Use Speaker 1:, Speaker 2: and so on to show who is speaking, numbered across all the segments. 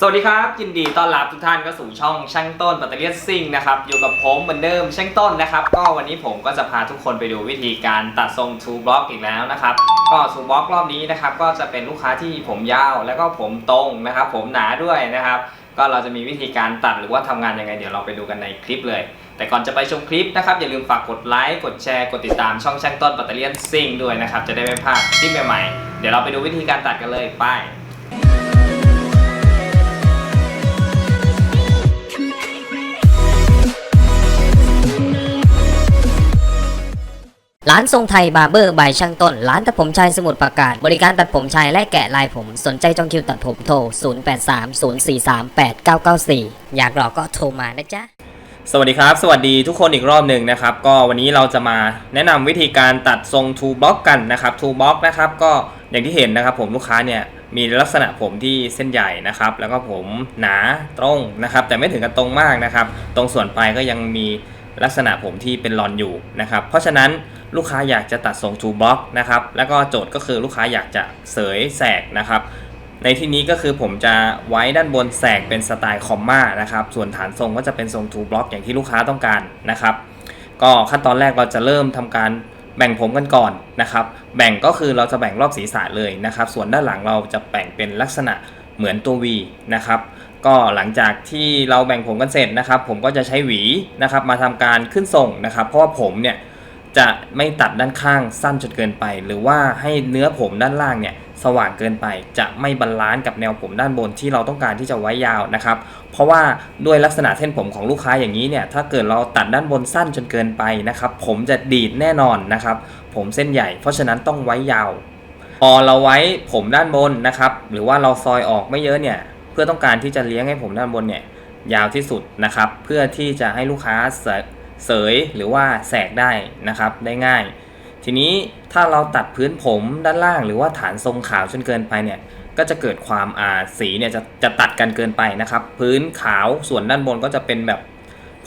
Speaker 1: สวัสดีครับ ยินดีต้อนรับทุกท่านเข้าสู่ช่องช่างต้นปัตเตอร์ซิ่งนะครับอยู่กับผมเหมือนเดิมช่างต้นนะครับ ก็วันนี้ผมก็จะพาทุกคนไปดูวิธีการตัดทรงทูบล็อกอีกแล้วนะครับ ก็ทูบล็อกรอบนี้นะครับ ก็จะเป็นลูกค้าที่ผมยาวแล้วก็ผมตรงนะครับ ผมหนาด้วยนะครับ ก็เราจะมีวิธีการตัดหรือว่าทำงานยังไงเดี๋ยวเราไปดูกันในคลิปเลย แต่ก่อนจะไปชมคลิปนะครับอย่าลืมฝากกดไลค์กดแชร์กดติดตามช่องช่างต้นปัตเตอร์ซิ่งด้วยนะครับจะได้ไม่พลาดคลิปใหม่ๆเดี๋ยวเราไปดูวิธีการตัดกันเลยไป
Speaker 2: ร้านทรงไทยบาร์เบอร์บายช่างต้น ร้านตัดผมชายสมุทรปราการบริการตัดผมชายและแกะลายผม สนใจจองคิวตัดผมโทร 0830438994 อยากหลอกก็โทรมานะจ๊ะ
Speaker 1: สวัสดีครับ สวัสดีทุกคนอีกรอบหนึ่งนะครับ ก็วันนี้เราจะมาแนะนำวิธีการตัดทรง two block กันนะครับ two block นะครับ ก็อย่างที่เห็นนะครับ ผมลูกค้าเนี่ยมีลักษณะผมที่เส้นใหญ่นะครับ แล้วก็ผมหนาตรงนะครับ แต่ไม่ถึงกับตรงมากนะครับ ตรงส่วนปลายก็ยังมี ลักษณะผมที่เป็นรอนอยู่นะครับ เพราะฉะนั้นลูกค้าอยากจะตัดทรง two block นะครับ แล้วก็โจทย์ก็คือลูกค้าอยากจะเสยแสกนะครับ ในที่นี้ก็คือผมจะไว้ด้านบนแสกเป็นสไตล์คอมมานะครับ ส่วนฐานทรงก็จะเป็นทรงทูบล็อกอย่างที่ลูกค้าต้องการนะครับ ก็ขั้นตอนแรกเราจะเริ่มทำการแบ่งผมกันก่อนนะครับ แบ่งก็คือเราจะแบ่งรอบศีรษะเลยนะครับ ส่วนด้านหลังเราจะแบ่งเป็นลักษณะเหมือนตัว V นะครับ ก็หลังจากที่เราแบ่งผมกันเสร็จนะครับ ผมก็จะใช้หวีนะครับ มาทำการขึ้นทรงนะครับ เพราะว่าผมเนี่ยจะไม่ตัดด้านข้างสั้นจนเกินไป หรือว่าให้เนื้อผมด้านล่างเนี่ยสว่างเกินไป จะไม่บาลานซ์กับแนวผมด้านบนที่เราต้องการที่จะไว้ยาวนะครับ เพราะว่าด้วยลักษณะเส้นผมของลูกค้าอย่างนี้เนี่ยถ้าเกิดเราตัดด้านบนสั้นจนเกินไปนะครับ ผมจะดีดแน่นอนนะครับ ผมเส้นใหญ่ เพราะฉะนั้นต้องไว้ยาวพอเราไว้ผมด้านบนนะครับ หรือว่าเราซอยออกไม่เยอะเนี่ย พื่อต้องการที่จะเลี้ยงให้ผมด้านบนเนี่ยยาวที่สุดนะครับ เพื่อที่จะให้ลูกค้าเสยหรือว่าแสกได้นะครับได้ง่าย ทีนี้ถ้าเราตัดพื้นผมด้านล่าง หรือว่าฐานทรงขาวจนเกินไปเนี่ยก็จะเกิดความอ่าสีเนี่ยจะจะตัดกันเกินไปนะครับ พื้นขาวส่วนด้านบนก็จะเป็นแบบ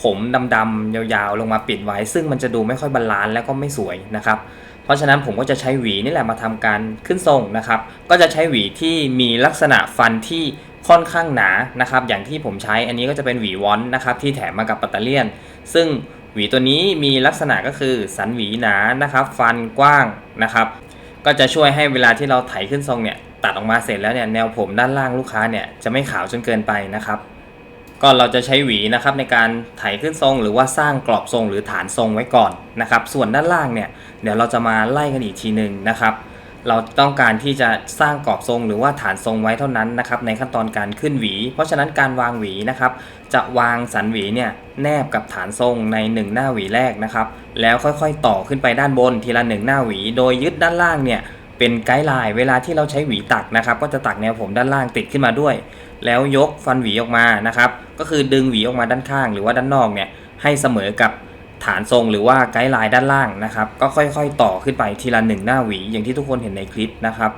Speaker 1: ผมดำๆยาวๆ ลงมาปิดไว้ ซึ่งมันจะดูไม่ค่อยบาลานซ์แล้วก็ไม่สวยนะครับ เพราะฉะนั้นผมก็จะใช้หวีนี่แหละมาทำการขึ้นทรงนะครับ ก็จะใช้หวีที่มีลักษณะฟันที่ ค่อนข้างหนานะครับ อย่างที่ผมใช้อันนี้ก็จะเป็นหวีวอนนะครับที่แถมมากับปัตเตเลียน ซึ่งหวีตัวนี้มีลักษณะก็คือสันหวีหนานะครับ ฟันกว้างนะครับ ก็จะช่วยให้เวลาที่เราไถขึ้นทรงเนี่ยตัดออกมาเสร็จแล้วเนี่ยแนวผมด้านล่างลูกค้าเนี่ยจะไม่ขาวจนเกินไปนะครับ ก็เราจะใช้หวีนะครับในการไถขึ้นทรง หรือว่าสร้างกรอบทรงหรือฐานทรงไว้ก่อนนะครับ ส่วนด้านล่างเนี่ยเดี๋ยวเราจะมาไล่กันอีกทีหนึ่งนะครับ เราต้องการที่จะสร้างกรอบทรงหรือว่าฐานทรงไว้เท่านั้นนะครับในขั้นตอนการขึ้นหวี เพราะฉะนั้นการวางหวีนะครับจะวางสันหวีเนี่ยแนบกับฐานทรงใน 1 หน้าหวีแรกนะครับแล้วค่อยๆ ต่อขึ้นไปด้านบนทีละ 1 หน้าหวี โดยยึดด้านล่างเนี่ยเป็นไกด์ไลน์เวลาที่เราใช้หวีตักนะครับก็จะตักแนวผมด้านล่างติดขึ้นมาด้วย แล้วยกฟันหวีออกมานะครับก็คือดึงหวีออกมาด้านข้างหรือว่าด้านนอกเนี่ยให้เสมอกับ ฐานทรงหรือว่าไกด์ไลน์ด้านล่างนะครับ ก็ค่อยๆ ต่อขึ้นไปทีละหนึ่งหน้าหวี อย่างที่ทุกคนเห็นในคลิปนะครับ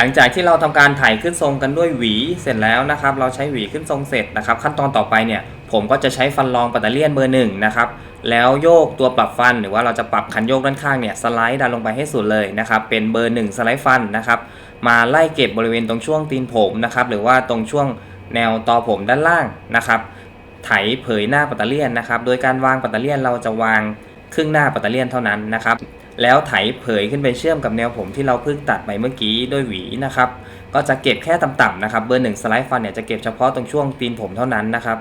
Speaker 1: หลังจากที่เราทำการถ่ายขึ้นทรงกันด้วยหวีเสร็จแล้วนะครับ เราใช้หวีขึ้นทรงเสร็จนะครับ ขั้นตอนต่อไปเนี่ยผมก็จะใช้ฟันรองปัตเตอร์เลียนเบอร์หนึ่งนะครับแล้วโยกตัวปรับฟันหรือว่าเราจะปรับคันโยกด้านข้างเนี่ยสไลด์ดันลงไปให้สุดเลยนะครับเป็นเบอร์หนึ่งสไลด์ฟันนะครับมาไล่เก็บบริเวณตรงช่วงตีนผมนะครับหรือว่าตรงช่วงแนวตอผมด้านล่างนะครับไถเผยหน้าปัตเตอร์เลียนนะครับโดยการวางปัตเตอร์เลียนเราจะวางครึ่งหน้าปัตเตอร์เลียนเท่านั้นนะครับ แล้วไถเผยขึ้นไปเชื่อมกับแนวผมที่เราเพิ่งตัดไปเมื่อกี้ด้วยหวีนะครับ ก็จะเก็บแค่ต่ำๆนะครับ เบอร์หนึ่งสไลด์ฟันเนี่ยจะเก็บเฉพาะตรงช่วงตีนผมเท่านั้นนะครับ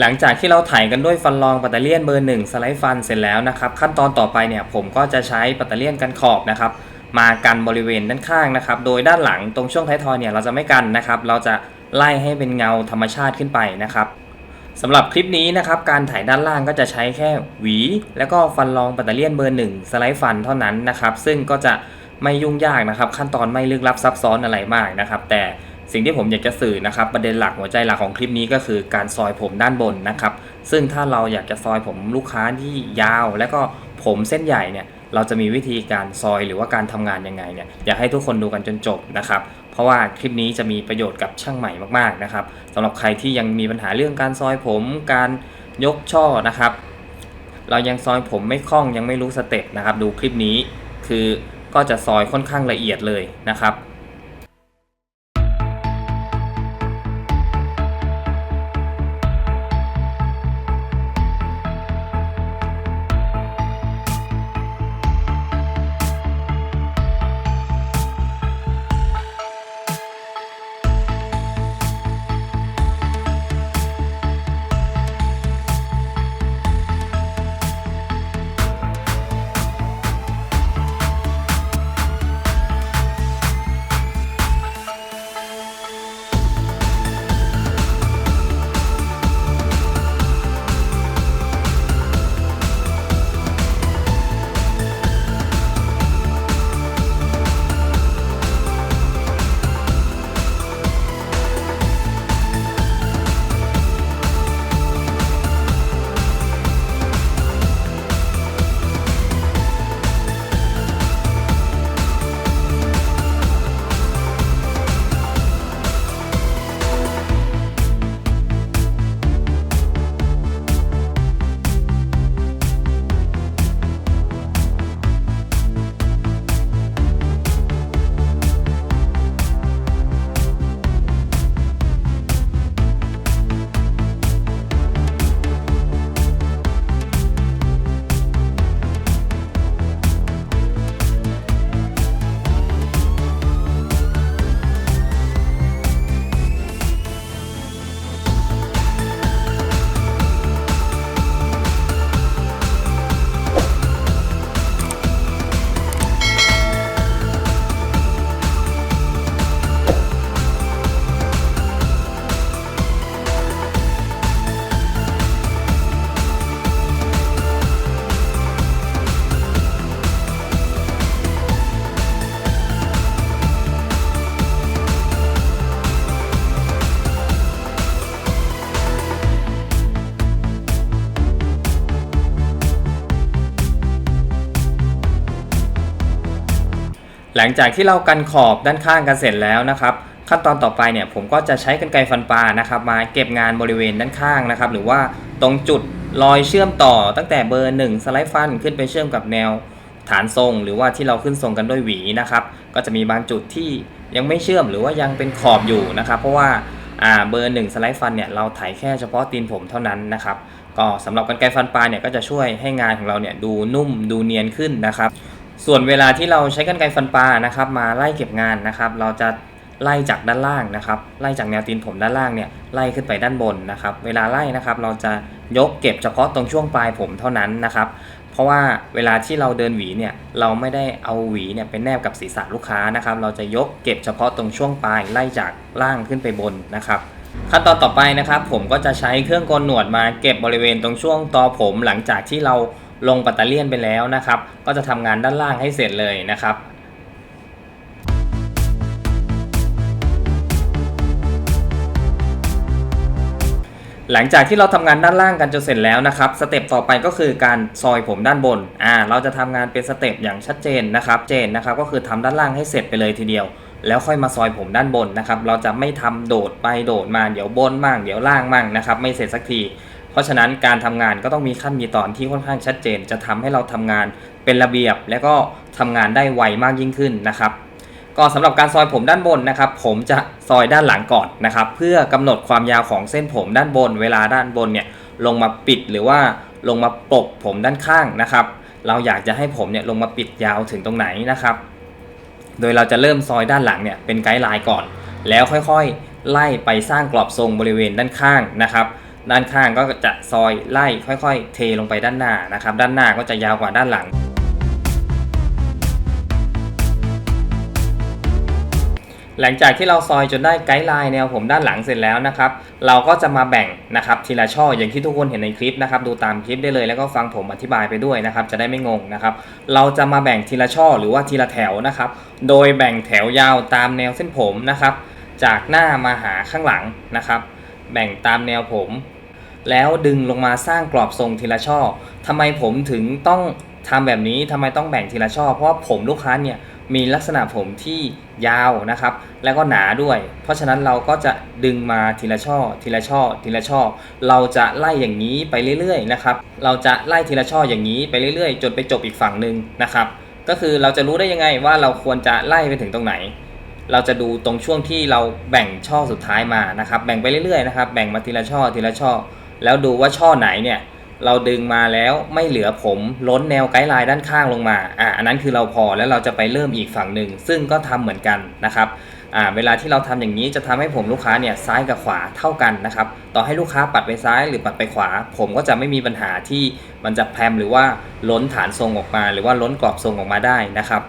Speaker 1: หลังจากที่เราไถกันด้วยฟันรองปัตเตอร์เลียนเบอร์หนึ่งสไลด์ฟันเสร็จแล้วนะครับขั้นตอนต่อไปเนี่ยผมก็จะใช้ปัตเตอร์เลียนกันขอบนะครับมากันบริเวณด้านข้างนะครับโดยด้านหลังตรงช่วงท้ายทอยเนี่ยเราจะไม่กันนะครับเราจะไล่ให้เป็นเงาธรรมชาติขึ้นไปนะครับสำหรับคลิปนี้นะครับการถ่ายด้านล่างก็จะใช้แค่หวี แล้วก็ฟันรองปัตเตอร์เลียนเบอร์หนึ่งสไลด์ฟันเท่านั้นนะครับซึ่งก็จะไม่ยุ่งยากนะครับขั้นตอนไม่ลึกลับซับซ้อนอะไรมากนะครับแต่ สิ่งที่ผมอยากจะสื่อนะครับประเด็นหลักหัวใจหลักของคลิปนี้ก็คือการซอยผมด้านบนนะครับ ซึ่งถ้าเราอยากจะซอยผมลูกค้าที่ยาว แล้วก็ผมเส้นใหญ่เนี่ยเราจะมีวิธีการซอยหรือว่าการทำงานยังไงเนี่ยอยากให้ทุกคนดูกันจนจบนะครับ เพราะว่าคลิปนี้จะมีประโยชน์กับช่างใหม่มากๆนะครับสำหรับใครที่ยังมีปัญหาเรื่องการซอยผมการยกช่อนะครับ เรายังซอยผมไม่คล่องยังไม่รู้สเต็ปนะครับ ดูคลิปนี้คือก็จะซอยค่อนข้างละเอียดเลยนะครับ หลังจากที่เรากันขอบด้านข้างกันเสร็จแล้วนะครับ ขั้นตอนต่อไปเนี่ยผมก็จะใช้กรรไกฟันปลานะครับมาเก็บงานบริเวณด้านข้างนะครับ หรือว่าตรงจุดรอยเชื่อมต่อตั้งแต่เบอร์1สไลด์ฟันขึ้นไปเชื่อมกับแนวฐานทรง หรือว่าที่เราขึ้นทรงกันด้วยหวีนะครับ ก็จะมีบางจุดที่ยังไม่เชื่อมหรือว่ายังเป็นขอบอยู่นะครับ เพราะว่าอ่าเบอร์1สไลด์ฟันเนี่ยเราไถแค่เฉพาะตีนผมเท่านั้นนะครับก็สำหรับกรรไกฟันปลาเนี่ยก็จะช่วยให้งานของเราเนี่ยดูนุ่มดูเนียนขึ้นนะครับ ส่วนเวลาที่เราใช้กรรไกฟันปลานะครับ มาไล่เก็บงานนะครับ เราจะไล่จากด้านล่างนะครับ ไล่จากแนวตีนผมด้านล่างเนี่ยไล่ขึ้นไปด้านบนนะครับ เวลาไล่นะครับ เราจะยกเก็บเฉพาะตรงช่วงปลายผมเท่านั้นนะครับ เพราะว่าเวลาที่เราเดินหวีเนี่ยเราไม่ได้เอาหวีเนี่ยไปแนบกับศีรษะลูกค้านะครับ เราจะยกเก็บเฉพาะตรงช่วงปลายไล่จากล่างขึ้นไปบนนะครับขั้นตอนต่อไปนะครับ ผมก็จะใช้เครื่องโกนหนวดมาเก็บบริเวณตรงช่วงตอผมหลังจากที่เรา ลงปัตเตอร์เลียนไปแล้วนะครับ ก็จะทำงานด้านล่างให้เสร็จเลยนะครับหลังจากที่เราทำงานด้านล่างกันจนเสร็จแล้วนะครับสเต็ปต่อไปก็คือการซอยผมด้านบนอ่าเราจะทำงานเป็นสเต็ปอย่างชัดเจนนะครับเจนนะครับก็คือทำด้านล่างให้เสร็จไปเลยทีเดียว แล้วค่อยมาซอยผมด้านบนนะครับเราจะไม่ทำโดดไปโดดมาเดี๋ยวบนมั่งเดี๋ยวล่างมั่งนะครับไม่เสร็จสักที ราะฉะนั้นการทำงานก็ต้องมีขั้นมีตอนที่ค่อนข้างชัดเจน จะทำให้เราทำงานเป็นระเบียบ และก็ทำงานได้ไวมากยิ่งขึ้นนะครับ ก็สำหรับการซอยผมด้านบนนะครับ ผมจะซอยด้านหลังก่อนนะครับ เพื่อกำหนดความยาวของเส้นผมด้านบน เวลาด้านบนเนี่ยลงมาปิดหรือว่าลงมาปกผมด้านข้างนะครับ เราอยากจะให้ผมเนี่ยลงมาปิดยาวถึงตรงไหนนะครับ โดยเราจะเริ่มซอยด้านหลังเนี่ยเป็นไกด์ไลน์ก่อน แล้วค่อยๆ ไล่ไปสร้างกรอบทรงบริเวณด้านข้างนะครับ ด้านข้างก็จะซอยไล่ค่อยๆ เทลงไปด้านหน้านะครับ ด้านหน้าก็จะยาวกว่าด้านหลัง หลังจากที่เราซอยจนได้ไกด์ไลน์แนวผมด้านหลังเสร็จแล้วนะครับ เราก็จะมาแบ่งนะครับทีละช่ออย่างที่ทุกคนเห็นในคลิปนะครับ ดูตามคลิปได้เลยแล้วก็ฟังผมอธิบายไปด้วยนะครับ จะได้ไม่งงนะครับ เราจะมาแบ่งทีละช่อหรือว่าทีละแถวนะครับ โดยแบ่งแถวยาวตามแนวเส้นผมนะครับ จากหน้ามาหาข้างหลังนะครับ แบ่งตามแนวผม แล้วดึงลงมาสร้างกรอบทรงทีละช่อทำไมผมถึงต้องทำแบบนี้ทำไมต้องแบ่งทีละช่อ เพราะว่าผมลูกค้าเนี่ยมีลักษณะผมที่ยาวนะครับ แล้วก็หนาด้วย เพราะฉะนั้นเราก็จะดึงมาทีละช่อ ทีละช่อ ทีละช่อ เราจะไล่อย่างนี้ไปเรื่อยๆนะครับ เราจะไล่ทีละช่ออย่างนี้ไปเรื่อยๆ จนไปจบอีกฝั่งหนึ่งนะครับ ก็คือเราจะรู้ได้ยังไงว่าเราควรจะไล่ไปถึงตรงไหน เราจะดูตรงช่วงที่เราแบ่งช่อสุดท้ายมานะครับ แบ่งไปเรื่อยๆนะครับ แบ่งมาทีละช่อทีละช่อ แล้วดูว่าช่อไหนเนี่ยเราดึงมาแล้วไม่เหลือผมล้นแนวไกด์ไลน์ด้านข้างลงมาอ่าอันนั้นคือเราพอแล้วเราจะไปเริ่มอีกฝั่งหนึ่งซึ่งก็ทำเหมือนกันนะครับอ่าเวลาที่เราทำอย่างนี้จะทำให้ผมลูกค้าเนี่ยซ้ายกับขวาเท่ากันนะครับต่อให้ลูกค้าปัดไปซ้ายหรือปัดไปขวา ผมก็จะไม่มีปัญหาที่มันจะแพมหรือว่าล้นฐานทรงออกมา หรือว่าล้นกรอบทรงออกมาได้นะครับ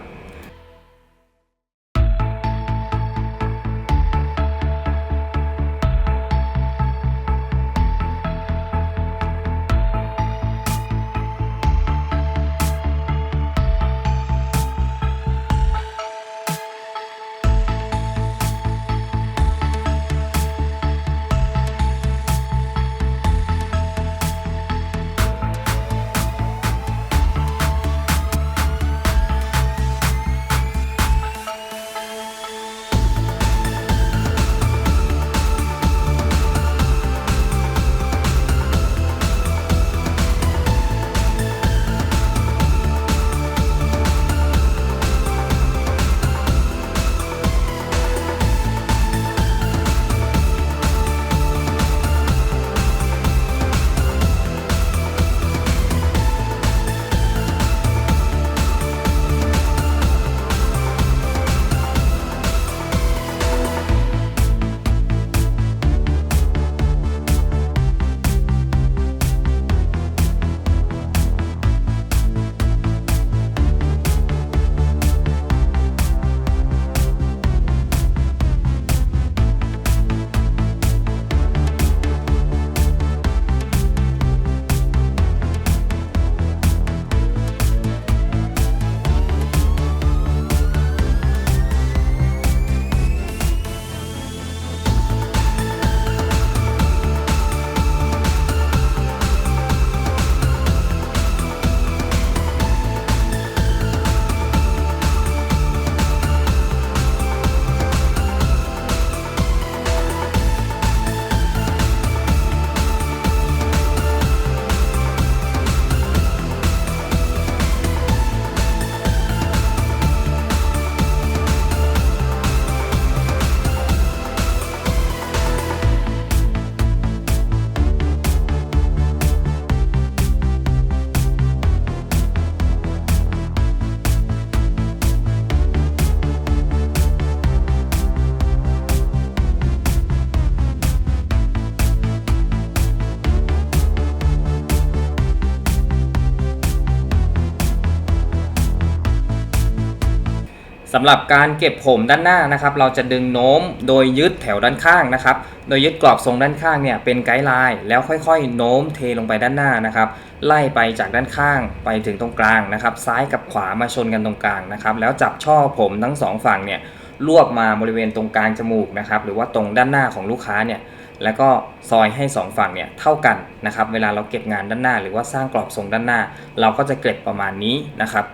Speaker 1: ำหรับการเก็บผมด้านหน้านะครับ เราจะดึงโน้มโดยยึดแถวด้านข้างนะครับ โดยยึดกรอบทรงด้านข้างเนี่ยเป็นไกด์ไลน์แล้วค่อยๆ โน้มเทลงไปด้านหน้านะครับ ไล่ไปจากด้านข้างไปถึงตรงกลางนะครับ ซ้ายกับขวามาชนกันตรงกลางนะครับ แล้วจับช่อผมทั้งสองฝั่งเนี่ยรวบมาบริเวณตรงกลางจมูกนะครับ หรือว่าตรงด้านหน้าของลูกค้าเนี่ยแล้วก็ซอยให้ 2 ฝั่งเนี่ยเท่ากันนะครับ เวลาเราเก็บงานด้านหน้า หรือว่าสร้างกรอบทรงด้านหน้า เราก็จะเก็บประมาณนี้นะครับ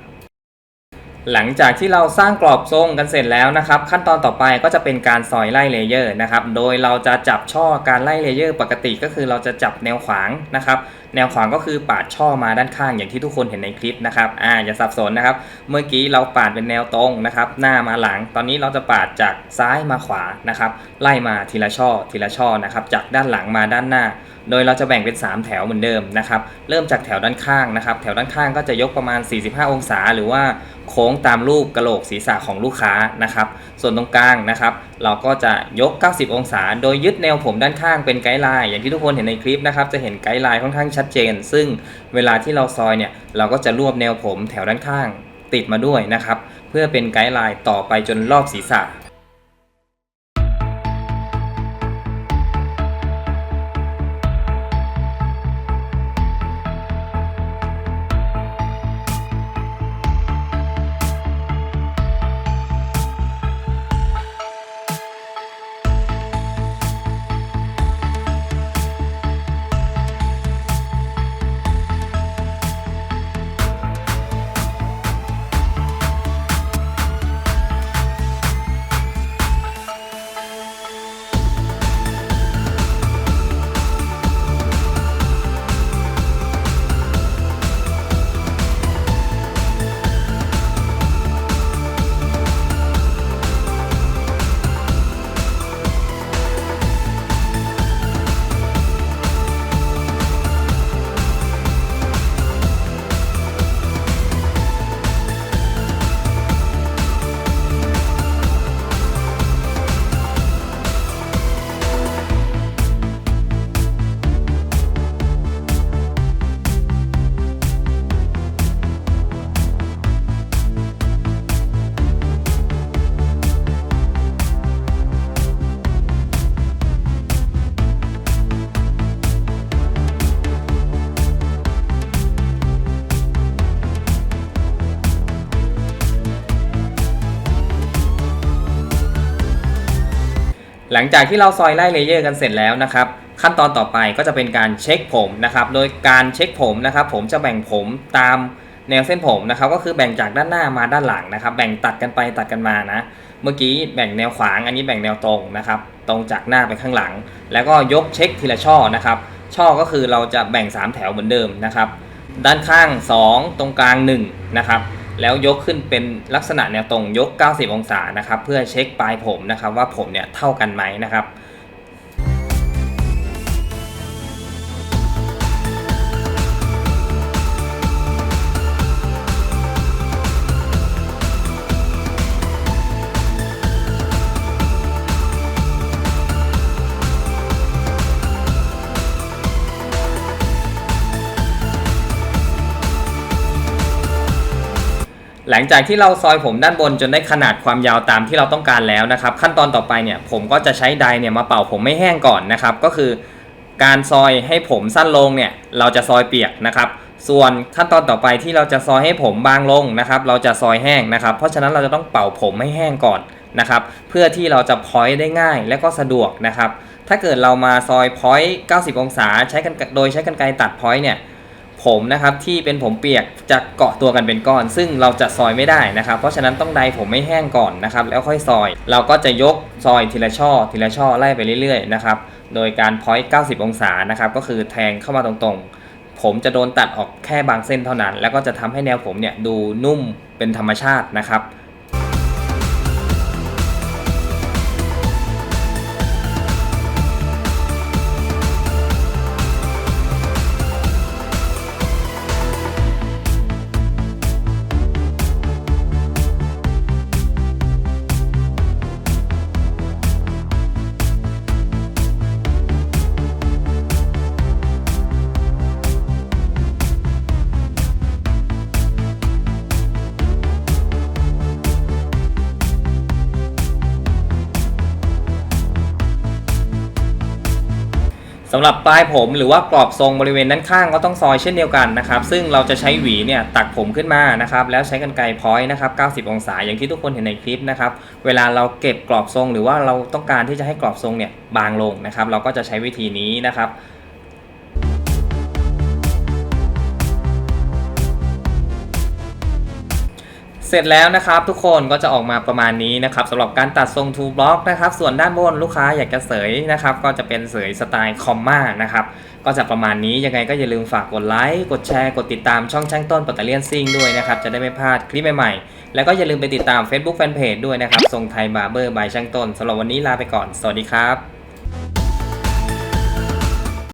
Speaker 1: หลังจากที่เราสร้างกรอบทรงกันเสร็จแล้วนะครับ ขั้นตอนต่อไปก็จะเป็นการซอยไล่เลเยอร์นะครับ โดยเราจะจับช่อการไล่เลเยอร์ปกติก็คือเราจะจับแนวขวางนะครับแนวขวางก็คือปาดช่อมาด้านข้างอย่างที่ทุกคนเห็นในคลิปนะครับอ่าอย่าสับสนนะครับ เมื่อกี้เราปาดเป็นแนวตรงนะครับ หน้ามาหลัง ตอนนี้เราจะปาดจากซ้ายมาขวานะครับ ไล่มาทีละช่อทีละช่อนะครับ จากด้านหลังมาด้านหน้า โดยเราจะแบ่งเป็น 3 แถวเหมือนเดิมนะครับ เริ่มจากแถวด้านข้างนะครับ แถวด้านข้างก็จะยกประมาณ 45 องศา หรือว่าโค้งตามรูปกระโหลกศีรษะของลูกค้านะครับ ส่วนตรงกลางนะครับ เราก็จะยก 90 องศา โดยยึดแนวผมด้านข้างเป็นไกด์ไลน์อย่างที่ทุกคนเห็นในคลิปนะครับ จะเห็นไกด์ไลน์ค่อนข้างชัดเจน ซึ่งเวลาที่เราซอยเนี่ยเราก็จะรวบแนวผมแถวด้านข้างติดมาด้วยนะครับ เพื่อเป็นไกด์ไลน์ต่อไปจนรอบศีรษะ หลังจากที่เราซอยไล่เลเยอร์กันเสร็จแล้วนะครับขั้นตอนต่อไปก็จะเป็นการเช็คผมนะครับโดยการเช็คผมนะครับผมจะแบ่งผมตามแนวเส้นผมนะครับก็คือแบ่งจากด้านหน้ามาด้านหลังนะครับ แบ่งตัดกันไปตัดกันมานะ เมื่อกี้แบ่งแนวขวางอันนี้แบ่งแนวตรงนะครับ ตรงจากหน้าไปข้างหลัง แล้วก็ยกเช็คทีละช่อนะครับช่อก็คือเราจะแบ่ง 3 แถวเหมือนเดิมนะครับ ด้านข้าง 2 ตรงกลาง1นะครับ แล้วยกขึ้นเป็นลักษณะแนวตรงยก 90 องศานะครับ เพื่อเช็คปลายผมนะครับว่าผมเนี่ยเท่ากันไหมนะครับ ลังจากที่เราซอยผมด้านบนจนได้ขนาดความยาวตามที่เราต้องการแล้วนะครับ ขั้นตอนต่อไปเนี่ยผมก็จะใช้ไดเนี่ยมาเป่าผมไม่แห้งก่อนนะครับ ก็คือการซอยให้ผมสั้นลงเนี่ยเราจะซอยเปียกนะครับ ส่วนขั้นตอนต่อไปที่เราจะซอยให้ผมบางลงนะครับ เราจะซอยแห้งนะครับ เพราะฉะนั้นเราจะต้องเป่าผมให้แห้งก่อนนะครับ เพื่อที่เราจะพอยต์ได้ง่ายและก็สะดวกนะครับ ถ้าเกิดเรามาซอยพอยต์90 องศา ใช้กันโดยใช้กันไกรตัดพอยต์เนี่ย ผมนะครับที่เป็นผมเปียกจะเกาะตัวกันเป็นก้อน ซึ่งเราจะซอยไม่ได้นะครับ เพราะฉะนั้นต้องไดผมไม่แห้งก่อนนะครับ แล้วค่อยซอย เราก็จะยกซอยทีละช่อ ทีละช่อไล่ไปเรื่อยๆนะครับโดยการพอยต์90 องศานะครับก็คือแทงเข้ามาตรงๆ ผมจะโดนตัดออกแค่บางเส้นเท่านั้น แล้วก็จะทำให้แนวผมเนี่ยดูนุ่มเป็นธรรมชาตินะครับ หรับปลายผมหรือว่ากรอบทรงบริเวณด้านข้างก็ต้องซอยเช่นเดียวกันนะครับ ซึ่งเราจะใช้หวีเนี่ยตักผมขึ้นมานะครับ แล้วใช้กันไกรพอยนะครับ 90 องศาอย่างที่ทุกคนเห็นในคลิปนะครับ เวลาเราเก็บกรอบทรงหรือว่าเราต้องการที่จะให้กรอบทรงเนี่ยบางลงนะครับ เราก็จะใช้วิธีนี้นะครับ เสร็จแล้วนะครับทุกคนก็จะออกมาประมาณนี้นะครับสำหรับการตัดทรง two block นะครับส่วนด้านบนลูกค้าอยากจะเสยนะครับก็จะเป็นเสยสไตล์คอมมานะครับก็จะประมาณนี้ยังไงก็อย่าลืมฝากกดไลค์กดแชร์กดติดตามช่องช่างต้นปัตเตอร์เลียนซิ่งด้วยนะครับจะได้ไม่พลาดคลิปใหม่ๆ แล้วก็อย่าลืมไปติดตาม Facebook Fanpage ด้วยนะครับทรงไทยบาร์เบอร์บายช่างต้นสำหรับวันนี้ลาไปก่อน สวัสดีครับ